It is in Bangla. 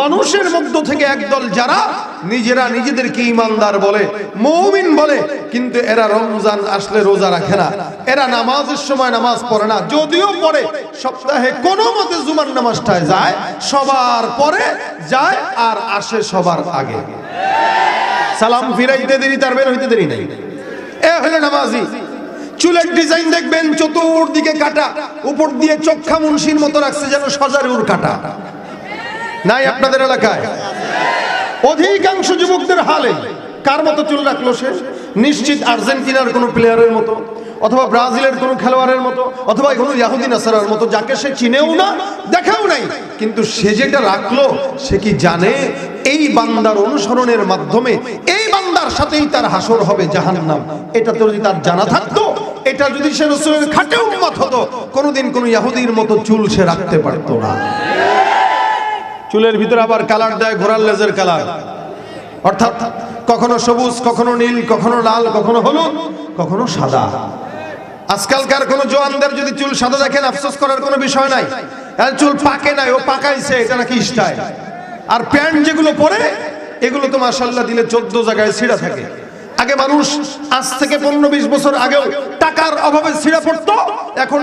মানুষের মধ্য থেকে একদল যারা নিজেরা নিজেদেরকে ইমানদার বলে, মৌমিন বলে, কিন্তু এরা রমজান আসলে রোজা রাখে না। এরা নামাজের সময় নামাজ পড়ে না, যদিও পড়ে। সপ্তাহে কোনো মতে জুমার নামাজটায় যায়, সবার পরে যায় আর আসে সবার আগে। সালাম ফিরাইতে দেরি, তার বের হইতে দেরি নাই। এ হলো নামাজি। চুলের ডিজাইন দেখবেন, চতুর্দিকে কাটা। উপর দিয়ে চোখা মুন্সির মতো রাখছে যেন সজারুর কাটা। নাই আপনাদের এলাকায়। অধিকাংশ যুবকদের হালে কার মতো চুল রাখল সে? নিশ্চিত আর্জেন্টিনার কোনো প্লেয়ারের মতো, অথবা ব্রাজিলের কোনো খেলোয়াড়ের মতো, অথবা কোনো ইয়াহুদি নাসারার মতো, যাকে সে চিনেও না, দেখাও নাই। কিন্তু সে যেটা রাখল, সে কি জানে? এই বান্দার অনুসরণের মাধ্যমে এই বান্দার সাথেই তার হাসর হবে জাহান্নাম। এটা তো যদি তার জানা থাকতো, এটা যদি সে রসুলের খাটে উন্মত হতো, কোনোদিন কোনো ইয়াহুদির মতো চুল সে রাখতে পারতো না। চুলের ভিতরে আবার কালার দেয় ঘোড়ার লেজের কালার। অর্থাৎ কখনো সবুজ, কখনো নীল, কখনো লাল, কখনো হলুদ, কখনো সাদা। আজকালকার কোন জোয়ানদের যদি চুল সাদা দেখেন, আফসোস করার কোনো বিষয় নাই। চুল পাকে নাই, ও পাকাইছে, এটা নাকি স্টাইল। আর প্যান্ট যেগুলো পরে, এগুলো তো মাসাল্লাহ দিলে চোদ্দ জায়গায় ছিঁড়া থাকে। আগে মানুষ আজ থেকে পনেরো, বিশ বছর আগেও টাকার অভাবে ছিঁড়া পড়তো, এখন